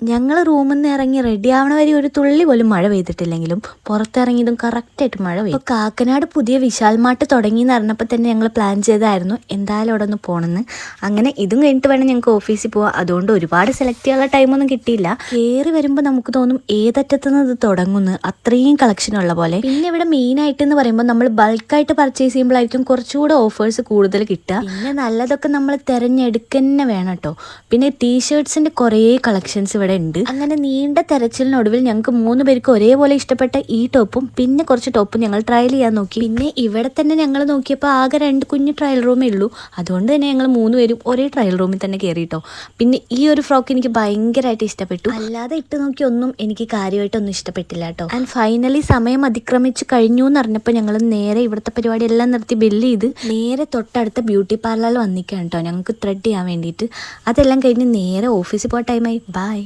ഞങ്ങൾ റൂമിൽ നിന്ന് ഇറങ്ങി റെഡി ആവണ വരെ ഒരു തുള്ളി പോലും മഴ പെയ്തിട്ടില്ലെങ്കിലും പുറത്തിറങ്ങിയതും കറക്റ്റായിട്ട് മഴ പെയ്യും അപ്പോൾ കാക്കനാട് പുതിയ വിശാൽ മാട്ട് തുടങ്ങി എന്ന് അറിഞ്ഞപ്പോൾ തന്നെ ഞങ്ങൾ പ്ലാൻ ചെയ്തായിരുന്നു എന്തായാലും അവിടെ ഒന്ന് പോകണമെന്ന് അങ്ങനെ ഇതും കഴിഞ്ഞിട്ട് വേണം ഞങ്ങൾക്ക് ഓഫീസിൽ പോവാം അതുകൊണ്ട് ഒരുപാട് സെലക്ട് ചെയ്യാനുള്ള ടൈമൊന്നും കിട്ടിയില്ല. കയറി വരുമ്പോൾ നമുക്ക് തോന്നും ഏതറ്റത്തുനിന്ന് ഇത് തുടങ്ങുന്നു. അത്രയും കളക്ഷൻ ഉള്ള പോലെ. പിന്നെ ഇവിടെ മെയിൻ ആയിട്ട് എന്ന് പറയുമ്പോൾ നമ്മൾ ബൾക്കായിട്ട് പർച്ചേസ് ചെയ്യുമ്പോഴായിരിക്കും കുറച്ചുകൂടെ ഓഫേഴ്സ് കൂടുതൽ കിട്ടുക. പിന്നെ നല്ലതൊക്കെ നമ്മൾ തിരഞ്ഞെടുക്കന്നെ വേണം കേട്ടോ പിന്നെ ടീഷർട്സിന്റെ കുറേ കളക്ഷൻസ് ഇവിടെ ഉണ്ട് അങ്ങനെ നീണ്ട തെരച്ചിലിനൊടുവിൽ ഞങ്ങൾക്ക് മൂന്ന് പേർക്ക് ഒരേപോലെ ഇഷ്ടപ്പെട്ട ഈ ടോപ്പും പിന്നെ കുറച്ച് ടോപ്പും ഞങ്ങൾ ട്രയൽ ചെയ്യാൻ നോക്കി. പിന്നെ ഇവിടെ തന്നെ ഞങ്ങൾ നോക്കിയപ്പോൾ ആകെ രണ്ട് കുഞ്ഞ് ട്രയൽ റൂമേ ഉള്ളൂ. അതുകൊണ്ട് തന്നെ ഞങ്ങൾ മൂന്ന് പേരും ഒരേ ട്രയൽ റൂമിൽ തന്നെ കയറിയിട്ടോ പിന്നെ ഈ ഒരു ഫ്രോക്ക് എനിക്ക് ഭയങ്കരമായിട്ട് ഇഷ്ടപ്പെട്ടു. അല്ലാതെ ഇട്ട് നോക്കി ഒന്നും എനിക്ക് കാര്യമായിട്ടൊന്നും ഇഷ്ടപ്പെട്ടില്ല കേട്ടോ. ആൻഡ് ഫൈനലി സമയം അതിക്രമിച്ച് കഴിഞ്ഞു എന്ന് അറിഞ്ഞപ്പോൾ ഞങ്ങൾ നേരെ ഇവിടുത്തെ പരിപാടി എല്ലാം നിർത്തി ബില്ല് ചെയ്ത് നേരെ തൊട്ടടുത്ത ബ്യൂട്ടി പാർലറിൽ വന്നിക്കാൻ കേട്ടോ ഞങ്ങൾക്ക് ത്രെഡ് ചെയ്യാൻ വേണ്ടിയിട്ട്. അതെല്ലാം കഴിഞ്ഞ് നേരെ ഓഫീസിൽ പോകാൻ ടൈമായി ബൈ